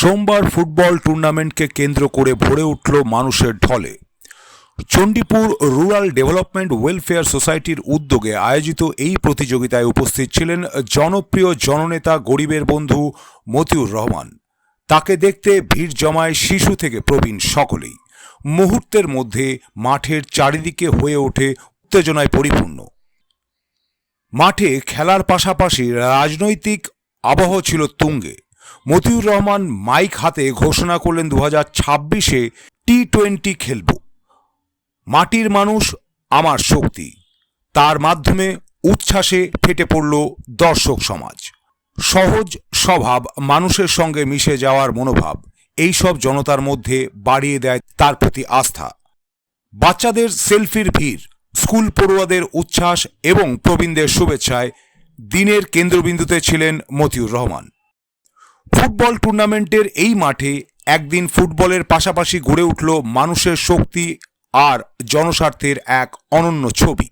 সোমবার ফুটবল টুর্নামেন্টকে কেন্দ্র করে ভরে উঠল মানুষের ঢলে। চণ্ডীপুর রুরাল ডেভেলপমেন্ট ওয়েলফেয়ার সোসাইটির উদ্যোগে আয়োজিত এই প্রতিযোগিতায় উপস্থিত ছিলেন জনপ্রিয় জননেতা গরিবের বন্ধু মতিউর রহমান। তাকে দেখতে ভিড় জমায় শিশু থেকে প্রবীণ সকলেই। মুহূর্তের মধ্যে মাঠের চারিদিকে হয়ে ওঠে উত্তেজনায় পরিপূর্ণ। মাঠে খেলার পাশাপাশি রাজনৈতিক আবহ ছিল তুঙ্গে। মতিউর রহমান মাইক হাতে ঘোষণা করলেন দু হাজার ছাব্বিশে টি টোয়েন্টি খেলব। মাটির মানুষ আমার শক্তি। তার মাধ্যমে উচ্ছ্বাসে ফেটে পড়ল দর্শক সমাজ। সহজ স্বভাব মানুষের সঙ্গে মিশে যাওয়ার মনোভাব এইসব জনতার মধ্যে বাড়িয়ে দেয় তার প্রতি আস্থা। বাচ্চাদের সেলফির ভিড়, স্কুল পড়ুয়াদের উচ্ছ্বাস এবং প্রবীণদের শুভেচ্ছায় দিনের কেন্দ্রবিন্দুতে ছিলেন মতিউর রহমান। ফুটবল টুর্নামেন্টের এই মাঠে একদিন ফুটবলের পাশাপাশি গড়ে উঠল মানুষের শক্তি আর জনস্বার্থের এক অনন্য ছবি।